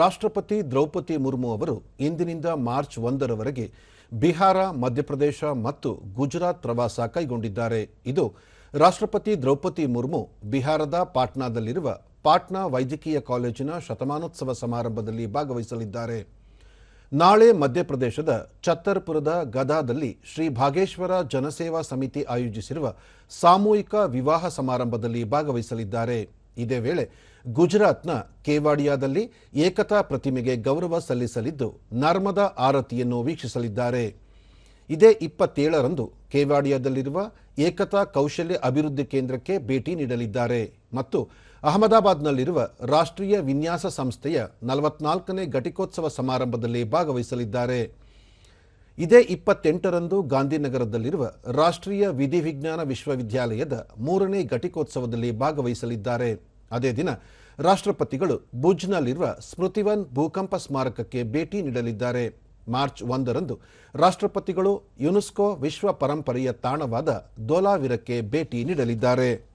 ರಾಷ್ಟ್ರಪತಿ ದ್ರೌಪದಿ ಮುರ್ಮು ಅವರು ಇಂದಿನಿಂದ ಮಾರ್ಚ್ ಒಂದರವರೆಗೆ ಬಿಹಾರ, ಮಧ್ಯಪ್ರದೇಶ ಮತ್ತು ಗುಜರಾತ್ ಪ್ರವಾಸ ಕೈಗೊಂಡಿದ್ದಾರೆ. ಇದು ರಾಷ್ಟ್ರಪತಿ ದ್ರೌಪದಿ ಮುರ್ಮು ಬಿಹಾರದ ಪಾಟ್ನಾದಲ್ಲಿರುವ ಪಾಟ್ನಾ ವೈದ್ಯಕೀಯ ಕಾಲೇಜಿನ ಶತಮಾನೋತ್ಸವ ಸಮಾರಂಭದಲ್ಲಿ ಭಾಗವಹಿಸಲಿದ್ದಾರೆ. ನಾಳೆ ಮಧ್ಯಪ್ರದೇಶದ ಛತ್ತರ್ಪುರದ ಗದಾದಲ್ಲಿ ಶ್ರೀ ಭಾಗೇಶ್ವರ ಜನಸೇವಾ ಸಮಿತಿ ಆಯೋಜಿಸಿರುವ ಸಾಮೂಹಿಕ ವಿವಾಹ ಸಮಾರಂಭದಲ್ಲಿ ಭಾಗವಹಿಸಲಿದ್ದಾರೆ. ಇದೇ ವೇಳೆ ಗುಜರಾತ್ನ ಕೇವಾಡಿಯಾದಲ್ಲಿ ಏಕತಾ ಪ್ರತಿಮೆಗೆ ಗೌರವ ಸಲ್ಲಿಸಲಿದ್ದು, ನರ್ಮದಾ ಆರತಿಯನ್ನು ವೀಕ್ಷಿಸಲಿದ್ದಾರೆ. ಇದೇ ಇಪ್ಪತ್ತೇಳರಂದು ಕೇವಾಡಿಯಾದಲ್ಲಿರುವ ಏಕತಾ ಕೌಶಲ್ಯ ಅಭಿವೃದ್ಧಿ ಕೇಂದ್ರಕ್ಕೆ ಭೇಟಿ ನೀಡಲಿದ್ದಾರೆ. ಮತ್ತು ಅಹಮದಾಬಾದ್ನಲ್ಲಿರುವ ರಾಷ್ಟ್ರೀಯ ವಿನ್ಯಾಸ ಸಂಸ್ಥೆಯ ನಲವತ್ನಾಲ್ಕನೇ ಘಟಿಕೋತ್ಸವ ಸಮಾರಂಭದಲ್ಲಿ ಭಾಗವಹಿಸಲಿದ್ದಾರೆ. ಇದೇ ಇಪ್ಪತ್ತೆಂಟರಂದು ಗಾಂಧಿನಗರದಲ್ಲಿರುವ ರಾಷ್ಟ್ರೀಯ ವಿಧಿವಿಜ್ಞಾನ ವಿಶ್ವವಿದ್ಯಾಲಯದ ಮೂರನೇ ಘಟಿಕೋತ್ಸವದಲ್ಲಿ ಭಾಗವಹಿಸಲಿದ್ದಾರೆ. ಅದೇ ದಿನ ರಾಷ್ಟ್ರಪತಿಗಳು ಭುಜ್ನಲ್ಲಿರುವ ಸ್ಮೃತಿವನ್ ಭೂಕಂಪ ಸ್ಮಾರಕಕ್ಕೆ ಭೇಟಿ ನೀಡಲಿದ್ದಾರೆ. ಮಾರ್ಚ್ ಒಂದರಂದು ರಾಷ್ಟ್ರಪತಿಗಳು ಯುನೆಸ್ಕೋ ವಿಶ್ವ ಪರಂಪರೆಯ ತಾಣವಾದ ದೋಲಾವಿರಕ್ಕೆ ಭೇಟಿ ನೀಡಲಿದ್ದಾರೆ.